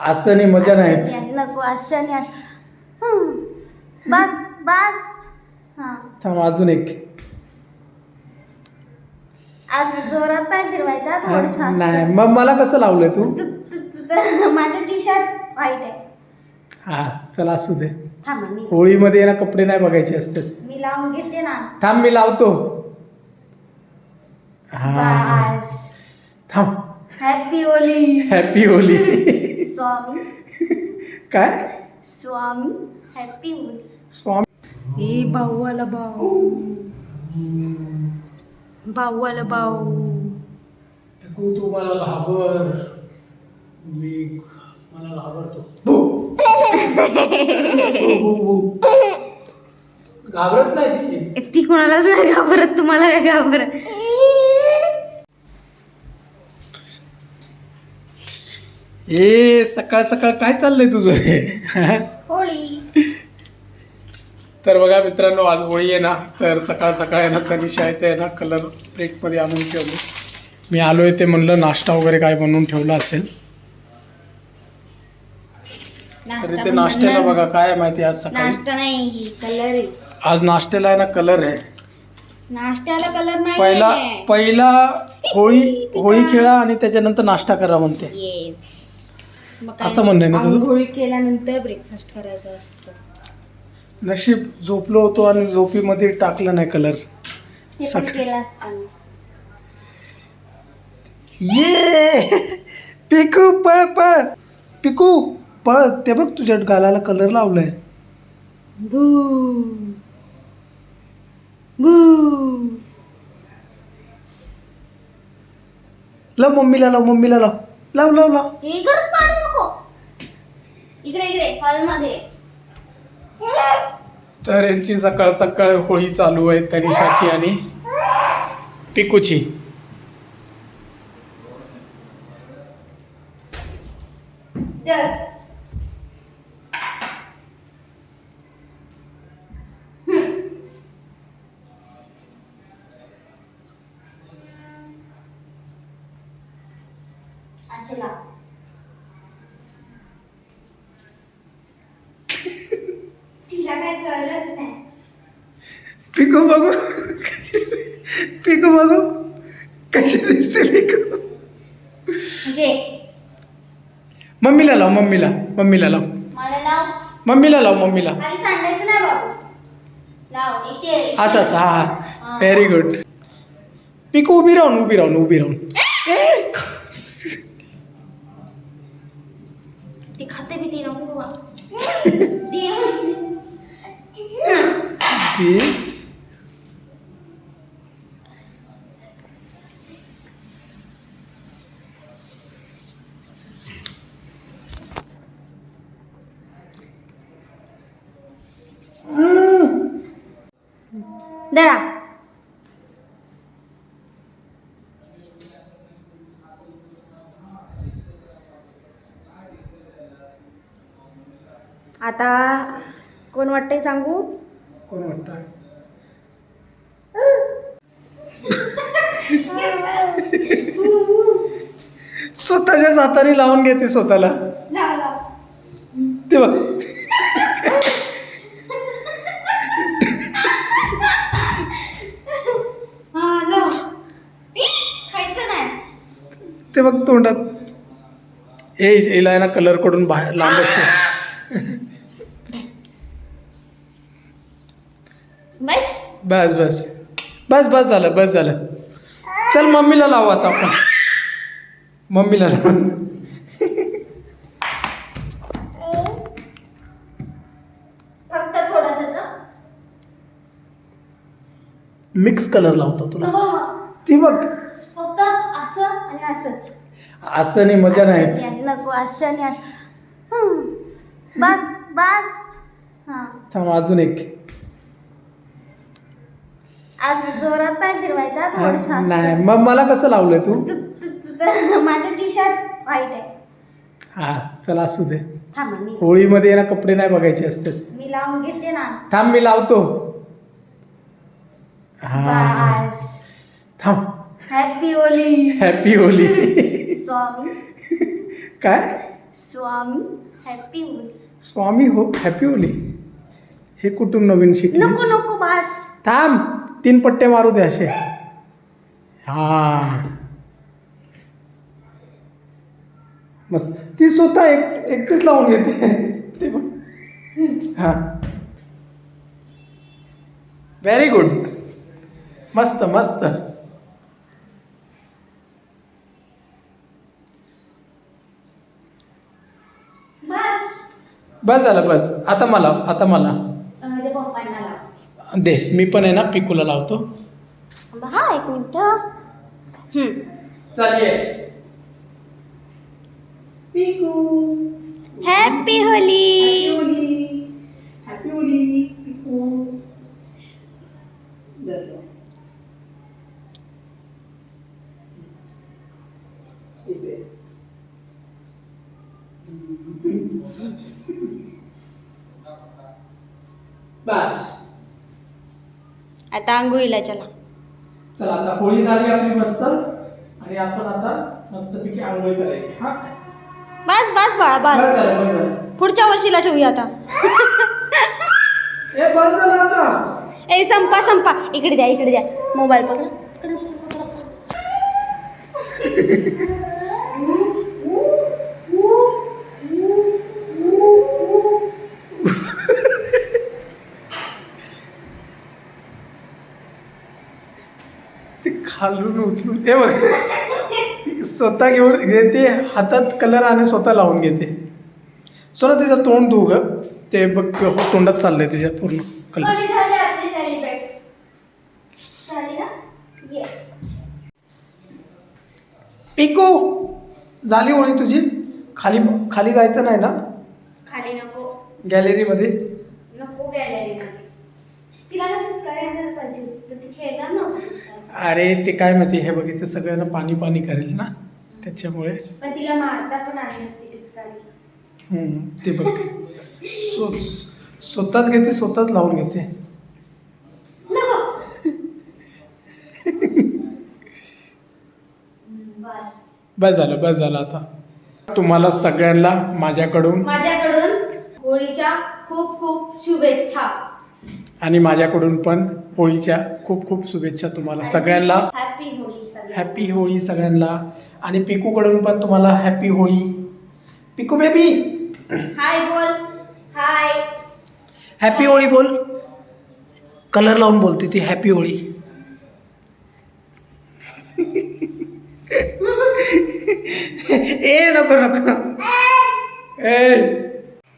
असं नाही मजा नाही. असं नाही, नको असं आणि असं. हं. बस बस. हा. थांब अजून एक. असं जोरात नाही फिरवायचा थोडस नाही मग मला कसं लावलंय तू? माझं टी शर्ट व्हाईट आहे. हा चला असू दे. थांबा मी होळीमध्ये ना कपडे नाही बघायचे असतात. मी लावून घेते ना. थांब मी लावतो. हा. बस. थांब. Happy Holi happy Holi Swami. काय? स्वामी हॅपी स्वामी. ए भाऊ आला भाऊ भाऊ आला भाऊ तू तू मला घाबर. मी मला घाबरतो. घाबरत नाही ती. ती कोणालाच नाही घाबरत तुम्हाला काय घाबरत. ए सकाळ सकाळ काय चाललंय तुझं? हे होळी. तर बघा मित्रांनो आज होळी आहे ना तर सकाळ सकाळ आहे ना तनिषा आहे ते ना कलर ब्रेकमध्ये आणून ठेवले. मी आलो आहे ते म्हणलं नाश्ता वगैरे काय बनवून ठेवला असेल. तर इथे नाश्त्याला बघा काय आहे माहिती आज सकाळी? नाश्ता नाही कलर आहे. आज नाश्त्याला आहे ना कलर आहे. नाश्त्याला कलर नाही पहिला पहिला होळी होळी खेळा आणि त्याच्यानंतर नाश्ता करा म्हणते. येस असं म्हणणं आहे ना तुझं? होळी केल्यानंतर ब्रेकफास्ट करायचं असतं. नशीब झोपलो होतो आणि झोपीमध्ये टाकलं नाही कलर हे पण सक- केलं असताना ये! पिकू पळ पळ. पिकू पळ. ते बघ तुझ्या गालाला कलर लावलाय. बू. लाव मम्मीला लाव मम्मीला लाव. लाव लाव लाव. हे इकडे इकडे हॉलमध्ये तर यांची सकाळ सकाळ होळी चालू आहे तनिषाची आणि पिकूची. असे लाव तिला काय कळलंच नाही पिकू बघू. पिकू बघू. कशी दिसते पिकू? मम्मीला लाव मम्मीला. मम्मीला लाव. मला लाव. मम्मीला लाव मम्मीला. असं असं. हा हा. व्हेरी गुड पिकू उभी राहून उभी राहून उभी राहून. ते खाते दळा आता कोण वाटतंय सांगू? कोण वाटतं? स्वतःच्या हाताने लावून घेते स्वतःला. लाव लाव. ते बघ हा लाव खायचं नाही ते बघ तोंडात. ए हिला ना कलरकडून बाहेर लांब बस. बस बस. बस बस झालं बस झालं. चल मम्मीला लावू आता आपण. मम्मीला लाव. फक्त थोडासा मिक्स कलर लावतो तुला. ती बघ. असंच असं. नाही मजा नाही. असं नाही, नको असं आणि असं. हं. बस बस. हा. थांब अजून एक. असं जोरात नाही फिरवायचा थोडस नाही मग मला कसं लावलंय तू? माझं टी शर्ट व्हाईट आहे. हा चला असू दे. थांबा मी होळीमध्ये ना कपडे नाही बघायचे असतात. मी लावून घेते ना. थांब मी लावतो. हा. बस. थांब. हॅपी होली हॅपी होली स्वामी काय? स्वामी हॅपी होली स्वामी हो हॅपी होली हे कुठून नवीन नको शिकली नको बस. थांब तीन पट्टे मारू दे असे. हा. मस्त. ती स्वतः एक एकटीच लावून घेते. ते बघ. हा. व्हेरी गुड मस्त मस्त बस बस झालं बस. आता मला आता मला. अं, ते पप्पांना लाव. दे मी पण आहे ना पिकूला लावतो. हा एक मिनिट. हम्म. चालेल पिकू. Happy Holi happy Holi Piku. बस. आता आंघोळीला चला. चला आता होळी झाली आपली मस्त. आणि आपण आता मस्तपैकी आंघोळी करायची. हा? बस बस बाळा बस. बस झालं बस झालं. पुढच्या वर्षीला ठेवूया आता. ए बस झालं आता. ए संपा संपा. इकडे द्या इकडे द्या. मोबाईल पकडा उचलून. हे बघ. स्वतः घेऊन घेते हातात कलर आणि स्वतः लावून घेते. सोना तिचं तोंड धुऊ ग. ते बघ हो, तोंडात चाललंय तिच्या पूर्ण कलर पिको झाली होळी तुझी? खाली खाली जायचं नाही ना? खाली नको. गॅलरीमध्ये? नको गॅलरी तिला पाहिजे ती खेळणार नव्हती. अरे ते काय माहिती हे बघ इथे सगळ्यांना पाणी पाणी करेल ना त्याच्यामुळे. पण तिला मारता पण आली नसती पिचकारी. हम्म, ते बघ. स्व स्वतःच घेते स्वतःच लावून घेते. बस बस झालं बस झालं आता. तुम्हाला सगळ्यांना माझ्याकडून. माझ्याकडून होळीच्या खूप खूप शुभेच्छा. आणि माझ्याकडून पण होळीच्या खूप खूप शुभेच्छा तुम्हाला सगळ्यांना. हॅपी होळी सगळ्यांना. आणि पिकूकडून पण तुम्हाला happy Holi. Piku baby hi बोल. हाय हॅपी होळी बोल. कलर लावून बोलते ती हॅपी होळी. ए नको नको. ए.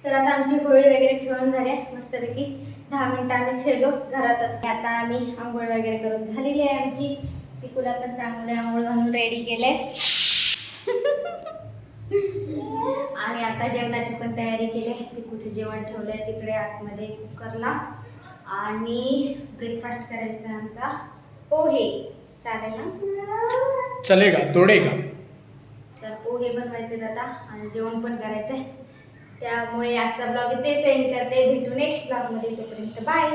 तर आता आमची होळी वगैरे खेळून झाली मस्तपैकी. दहा मिनिटं आम्ही खेळलो घरातच. आता आम्ही आंघोळ वगैरे करून झालेली आहे आमची. पिकूला पण चांगले आंघोळ घालून रेडी केले आणि आता जेवणाची पण तयारी केली. पिकूचं जेवण ठेवलंय तिकडे आतमध्ये कुकरला. आणि ब्रेकफास्ट करायचा आहे आमचा. पोहे. चालेल ना? चलेगा तोडेगा. तर पोहे बनवायचे आता. आणि जेवण पण करायचंय. त्यामुळे आजचा ब्लॉग इथेच एंड करते. भेटू नेक्स्ट ब्लॉगमध्ये तोपर्यंत बाय